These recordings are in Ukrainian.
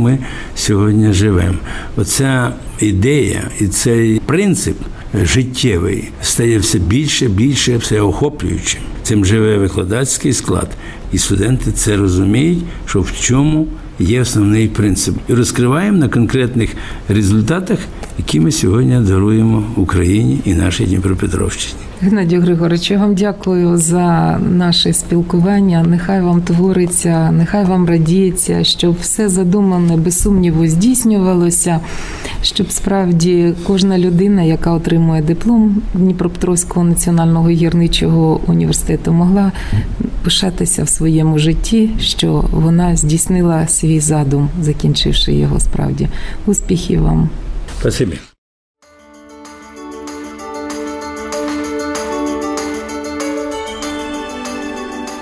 ми сьогодні живемо. Оця ідея і цей принцип життєвий стає все більше, більше, всеохоплюючим. Цим живе викладацький склад, і студенти це розуміють, що в чому є основний принцип. І розкриваємо на конкретних результатах, які ми сьогодні даруємо Україні і нашій Дніпропетровщині. Геннадію Григоровичу, я вам дякую за наше спілкування. Нехай вам твориться, нехай вам радіється, щоб все задумане без сумніву здійснювалося, щоб справді кожна людина, яка отримує диплом Дніпропетровського національного гірничого університету, могла пишатися в своєму житті, що вона здійснила свій задум, закінчивши його справді. Успіхів вам! Спасибі.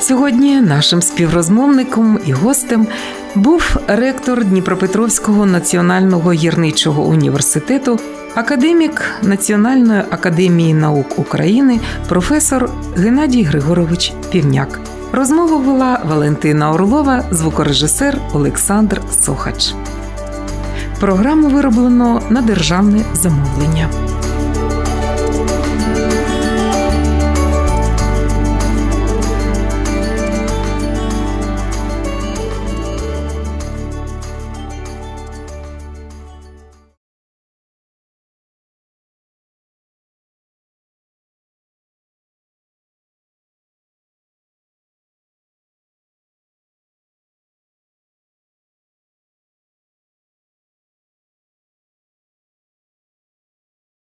Сьогодні нашим співрозмовником і гостем був ректор Дніпропетровського національного гірничого університету, академік Національної академії наук України, професор Геннадій Григорович Півняк. Розмову вела Валентина Орлова, звукорежисер Олександр Сохач. Програму вироблено на державне замовлення.